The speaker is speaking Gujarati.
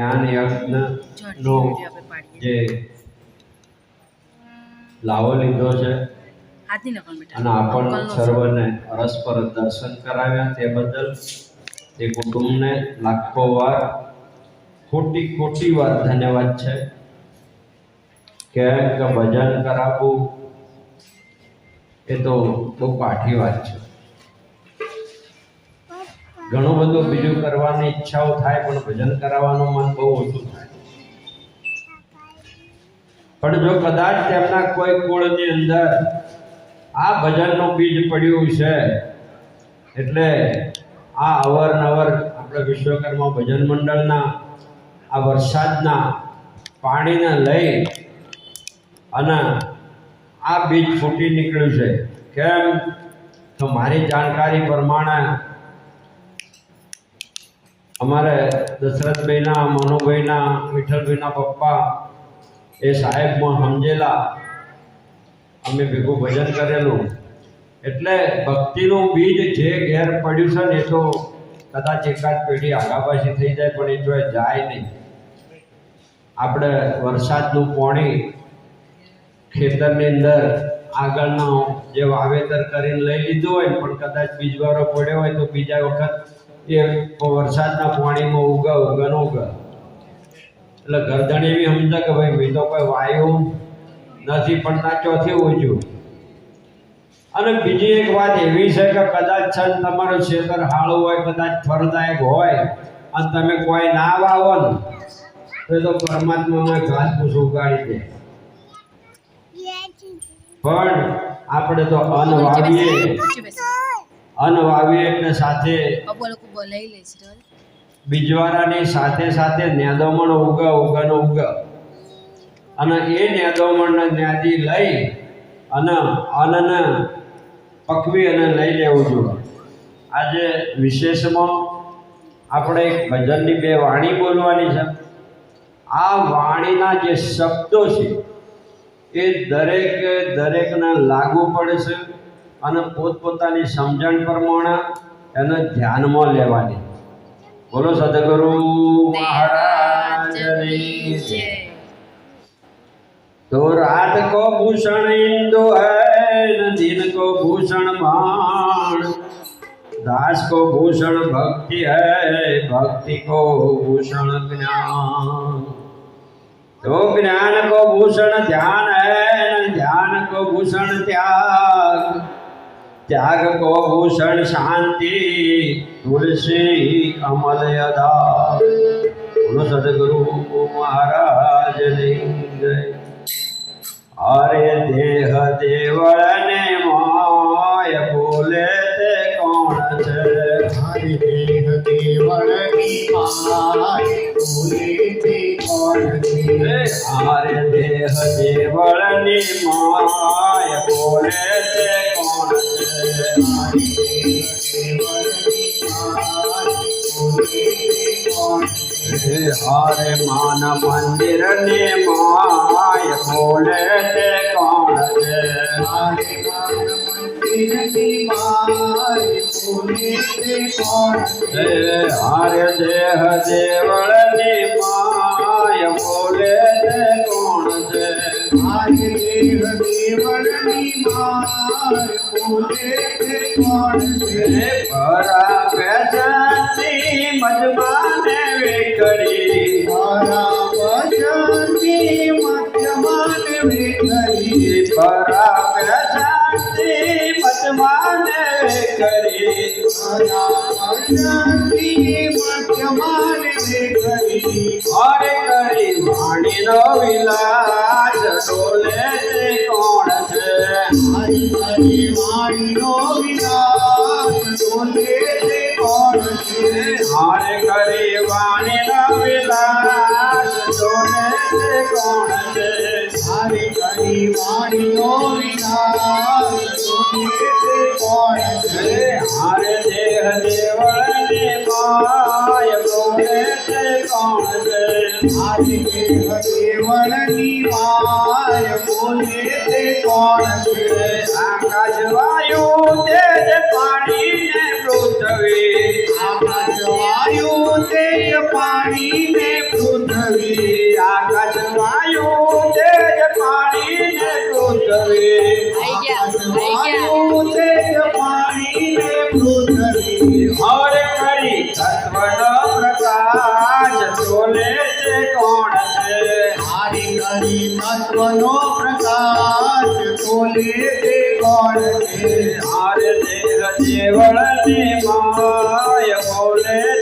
જ્ઞાન યજ્ઞ નો જે લાવો લીધો છે. અને આપણ સર્વને પરસ્પર દર્શન કરાવ્યા તે બદલ તે કુટુંબને લાખો વાર ખોટી ખોટી વાર ધન્યવાદ છે. કેમ કે ભજન કરાવવું એ તો બહુ પાઠી વાત છે. ઘણું બધું બીજું કરવાની ઈચ્છાઓ થાય, પણ ભજન કરાવવાનું મન બહુ ઓછું થાય. પણ જો કદાચ તેમના કોઈ કુળની અંદર આ ભજનનું બીજ પડ્યું છે, એટલે આ અવારનવાર આપણે વિશ્વકર્મા ભજન મંડળના, આ વરસાદના પાણીને લઈ અને આ બીજ ફૂટી નીકળ્યું છે. કેમ? તો મારી જાણકારી પ્રમાણે અમારે દશરથભાઈના, મનુભાઈના, વિઠ્ઠલભાઈના પપ્પા એ સાહેબમાં સમજેલા. અમે ભેગું ભજન કરેલું. એટલે ભક્તિનું બીજ જે ઘેર પડ્યું છે ને એ તો કદાચ એકાદ પેઢી આગાપાછી થઈ જાય, પણ એ જો જાય નહીં. આપણે વરસાદનું પાણી ખેતરની અંદર આગળના જે વાવેતર કરીને લઈ લીધું હોય પણ કદાચ બીજવારો પડ્યો હોય તો બીજા વખત એ વરસાદના પાણીમાં ઉગા ઉગન ઉગા. એટલે ગરદણ એવી સમજે કે ભાઈ મેં તો કોઈ વાયુ નથી પણ ના ચોથી ઉજ્યું અને બીજી એક વાત એવી છે કે કદાચ છે તમારું ખેતર હાળું હોય કદાચ ફળદાયક હોય અને તમે કોઈ ના વાવો ને તો એ તો પરમાત્મામાં ઘાસ પૂછ ઉગાડી દે. પણ આપણે તો અન્ન વાવીએ. અન્ન વાવીએ સાથે. બીજવારાની સાથે સાથે ન્યાદોમણ ઉગા ઉગાનો ઉગા. અને એ ન્યાદોમણને ન્યાદી લઈ અને અન્નને પકવી અને લઈ લેવું જોઈએ. આજે વિશેષમાં આપણે એક ભજનની બે વાણી બોલવાની છે. આ વાણીના જે શબ્દો છે એ દરેક દરેકને લાગુ પડે છે. અને પોતપોતાની સમજણ પ્રમાણે એને ધ્યાનમાં લેવાની. બોલો સદગુરુ મહારાજ તો રાત કો ભૂષણ ઇન્દુ હૈ દિન કો ભૂષણ માણ. દાસ કો ભૂષણ ભક્તિ હૈ, ભક્તિ કો ભૂષણ જ્ઞાન. તો જ્ઞાન કો ભૂષણ ધ્યાન હૈ ધ્યાન કો ભૂષણ ત્યાગ. त्याग को भूषण शांति तुलसी अमल अदा बोलो सदगुरु महाराज जय हरे देह देवल ने माय बोले ते कौन से દેહ દેવળની માય બોલે તે કોણ છે અરે દેહ દેવળની માય બોલે તે કોણ છે હરિ દેહ માય બોલે તે કોણ છે હરે દેહ દેવળની માય બોલે તે કોણ છે હરિ દેહ માય બોલે કોણ છે પરા પેજાતી મજમાને મારા મજમાને કરી મધ્યમાન વિખરી હરે કરી વાણીનો વિલાસ, ડોલે કોણ છે? હરી કરી વાણી નો વિલાસ, ડોલે કોણ છે? હરે કરી વાણીનો વિલાસ, ડોલે કોણ છે? હરિ વિલાસ ડોલે તે કોણ છે હરે દેહ દેવળને માય બોલે તે કોણ છે હરિ દેહ દેવળની માય બોલે તે કોણ છે આકાશ વાયુ, તેજ પાણી ને પૃથ્વી. આકાશ વાયુ તેજ પાણી ને પૃથ્વી આકાશ વાયુ તેજ પાણી પૃથ્વી આઈ ગયા આઈ ગયા. હારી તત્વનો પ્રકાશ તોલે તે કોણ છે હારે દેહ દેવળની માય બોલે છે કોણ